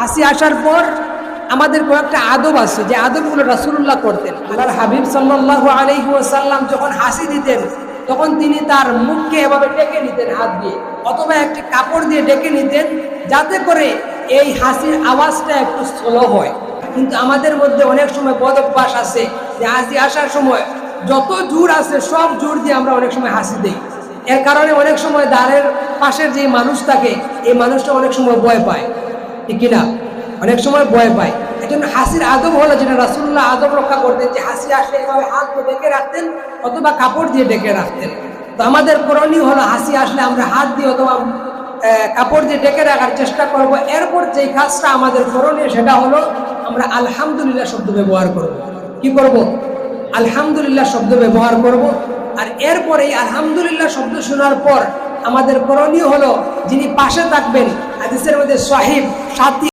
হাসি আসার পর আমাদের কয়েকটা আদব আছে, যে আদবগুলো রাসুল্লাহ করতেন। আল্লাহর হাবিব সাল্লাহ আলহি ওসাল্লাম যখন হাসি দিতেন, তখন তিনি তার মুখকে এভাবে ডেকে নিতেন হাত দিয়ে, অথবা একটি কাপড় দিয়ে ডেকে নিতেন, যাতে করে এই হাসির আওয়াজটা একটু স্লো হয়। কিন্তু আমাদের মধ্যে অনেক সময় বদ অভ্যাস আছে, যে হাসি আসার সময় যত জোর আছে, সব জোর দিয়ে আমরা অনেক সময় হাসি দিই। এর কারণে অনেক সময় দ্বারের পাশের যে মানুষ থাকে, এই মানুষটা অনেক সময় ভয় পায়। ঠিক কিনা অনেক সময় ভয় পায়। এই জন্য হাসির আদব হলো যেটা রাসুল্লাহ আদব রক্ষা করতেন, যে হাসি আসলে এভাবে হাত দিয়ে ডেকে রাখতেন অথবা কাপড় দিয়ে ডেকে রাখতেন। তো আমাদের করণীয় হলো হাসি আসলে আমরা হাত দিয়ে অথবা কাপড় দিয়ে ডেকে রাখার চেষ্টা করব। এরপর যেই কাজটা আমাদের করণীয় সেটা হলো আমরা আলহামদুলিল্লাহ শব্দ ব্যবহার করব। কি করব? আলহামদুলিল্লাহ শব্দ ব্যবহার করব। আর এরপরে এই আলহামদুলিল্লাহ শব্দ শোনার পর আমাদের করণীয় হলো যিনি পাশে থাকবেন হাদিসের মধ্যে সাহিব সাথী